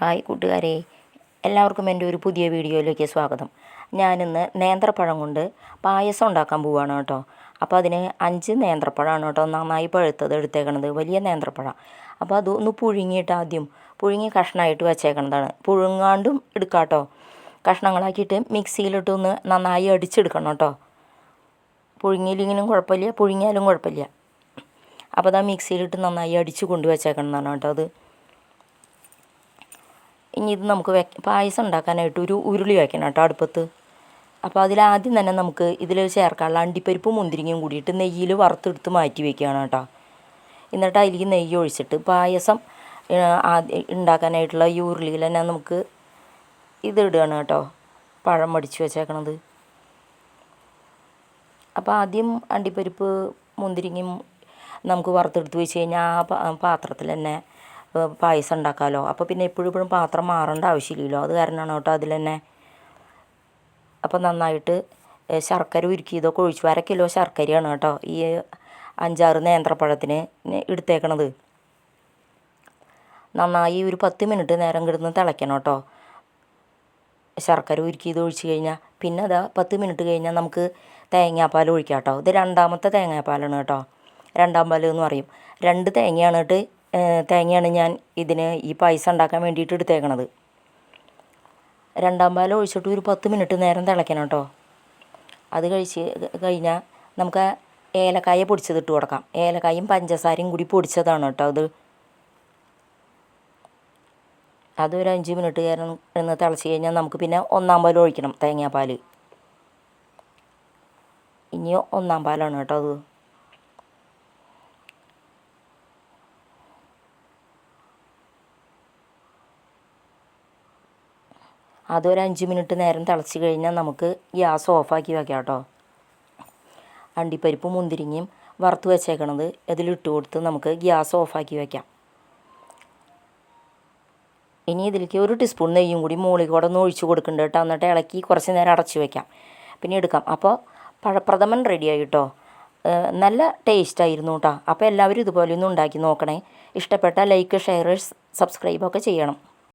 Hi കൂട്ടുകാരെ എല്ലാവർക്കും എന്റെ ഒരു പുതിയ വീഡിയോയിലേക്ക് സ്വാഗതം. ഞാനിന്ന് നേന്ത്രപ്പഴം കൊണ്ട് പായസം ഉണ്ടാക്കാൻ പോവുകയാണ് കേട്ടോ. അപ്പോൾ അതിന് അഞ്ച് നേന്ത്രപ്പഴമാണ് കേട്ടോ നന്നായി പഴുത്തത് എടുത്തേക്കണത് വലിയ നേന്ത്രപ്പഴം. അപ്പോൾ അത് ഒന്ന് പുഴുങ്ങിയിട്ട് ആദ്യം പുഴുങ്ങി കഷ്ണമായിട്ട് വെച്ചേക്കണതാണ്. പുഴുങ്ങാണ്ടും എടുക്കാം കേട്ടോ. കഷ്ണങ്ങളാക്കിയിട്ട് മിക്സിയിലിട്ട് ഒന്ന് നന്നായി അടിച്ചെടുക്കണം കേട്ടോ. പുഴുങ്ങിയില്ലെങ്കിലും കുഴപ്പമില്ല പുഴുങ്ങിയാലും കുഴപ്പമില്ല. അപ്പോൾ അതാ മിക്സിയിലിട്ട് നന്നായി അടിച്ച് കൊണ്ട് വെച്ചേക്കണമെന്നാണ് കേട്ടോ അത്. ഇനി ഇത് നമുക്ക് വെ പായസം ഉണ്ടാക്കാനായിട്ട് ഒരു ഉരുളി വയ്ക്കണം കേട്ടോ അടുപ്പത്ത്. അപ്പോൾ അതിൽ അതിലാദ്യം തന്നെ നമുക്ക് ഇതിൽ ചേർക്കാനുള്ള അണ്ടിപ്പരിപ്പും മുന്തിരിങ്ങയും കൂടിയിട്ട് നെയ്യിൽ വറുത്തെടുത്ത് മാറ്റി വെക്കുകയാണ് കേട്ടോ. എന്നിട്ട് അതിലേക്ക് നെയ്യ് ഒഴിച്ചിട്ട് പായസം ആദ്യം ഉണ്ടാക്കാനായിട്ടുള്ള ഈ ഉരുളിയിൽ തന്നെ നമുക്ക് ഇതിടുകയാണ് കേട്ടോ. പഴം മടിച്ച് വെച്ചേക്കണത്. അപ്പോൾ ആദ്യം അണ്ടിപ്പരിപ്പ് മുന്തിരിങ്ങയും നമുക്ക് വറുത്തെടുത്ത് വെച്ച് കഴിഞ്ഞാൽ ആ പാത്രത്തിൽ തന്നെ പായസം ഉണ്ടാക്കാമല്ലോ അപ്പോൾ പിന്നെ എപ്പോഴും എപ്പോഴും പാത്രം മാറേണ്ട ആവശ്യമില്ലല്ലോ. അത് കാരണമാണ് കേട്ടോ അതിൽ തന്നെ. അപ്പോൾ നന്നായിട്ട് ശർക്കര ഉരുക്കിയതൊക്കെ ഒഴിച്ചു അര കിലോ ശർക്കരയാണ് കേട്ടോ ഈ അഞ്ചാറ് നേന്ത്രപ്പഴത്തിന് എടുത്തേക്കണത്. നന്നായി ഒരു പത്ത് മിനിറ്റ് നേരം കിടന്ന് തിളയ്ക്കണം കേട്ടോ. ശർക്കര ഉരുക്കിയത് ഒഴിച്ച് കഴിഞ്ഞാൽ പിന്നെ അതാ പത്ത് മിനിറ്റ് കഴിഞ്ഞാൽ നമുക്ക് തേങ്ങാപ്പാൽ ഒഴിക്കാം കേട്ടോ. ഇത് രണ്ടാമത്തെ തേങ്ങാപ്പാലാണ് കേട്ടോ. രണ്ടാം പാൽ എന്ന് പറയും. രണ്ട് തേങ്ങയാണ് കേട്ട് തേങ്ങയാണ് ഞാൻ ഇതിന് ഈ പായസം ഉണ്ടാക്കാൻ വേണ്ടിയിട്ട് എടുത്തേക്കണത്. രണ്ടാം പാൽ ഒഴിച്ചിട്ട് ഒരു പത്ത് മിനിറ്റ് നേരം തിളയ്ക്കണം കേട്ടോ. അത് കഴിച്ച് കഴിഞ്ഞാൽ നമുക്ക് ഏലക്കായ പൊടിച്ചത് ഇട്ട് കൊടുക്കാം. ഏലക്കായും പഞ്ചസാരയും കൂടി പൊടിച്ചതാണ് കേട്ടോ അത്. അതൊരു അഞ്ച് മിനിറ്റ് നേരം എന്ന് തിളച്ച് കഴിഞ്ഞാൽ നമുക്ക് പിന്നെ ഒന്നാം പാൽ ഒഴിക്കണം തേങ്ങാപ്പാൽ ഇനിയോ ഒന്നാം പാലാണ് കേട്ടോ അത്. അതൊരു അഞ്ച് മിനിറ്റ് നേരം തിളച്ച് കഴിഞ്ഞാൽ നമുക്ക് ഗ്യാസ് ഓഫാക്കി വെക്കാം കേട്ടോ അണ്ടിപ്പരിപ്പ് മുന്തിരിങ്ങയും വറുത്ത് വെച്ചേക്കണത് ഇതിലിട്ട് കൊടുത്ത് നമുക്ക് ഗ്യാസ് ഓഫാക്കി വെക്കാം. ഇനി ഇതിലേക്ക് ഒരു ടീസ്പൂൺ നെയ്യും കൂടി മുകളിൽ കൂടെ ഒന്ന് ഒഴിച്ച് കൊടുക്കുന്നുണ്ട് കേട്ടോ. എന്നിട്ട് ഇളക്കി കുറച്ച് നേരം അടച്ച് വെക്കാം. പിന്നെ എടുക്കാം. അപ്പോൾ പഴപ്രഥമൻ റെഡിയായി കേട്ടോ നല്ല ടേസ്റ്റ് ആയിരുന്നു കേട്ടോ. അപ്പോൾ എല്ലാവരും ഇതുപോലെ ഒന്ന് ഉണ്ടാക്കി നോക്കണേ. ഇഷ്ടപ്പെട്ട ലൈക്ക് ഷെയർ സബ്സ്ക്രൈബൊക്കെ ചെയ്യണം.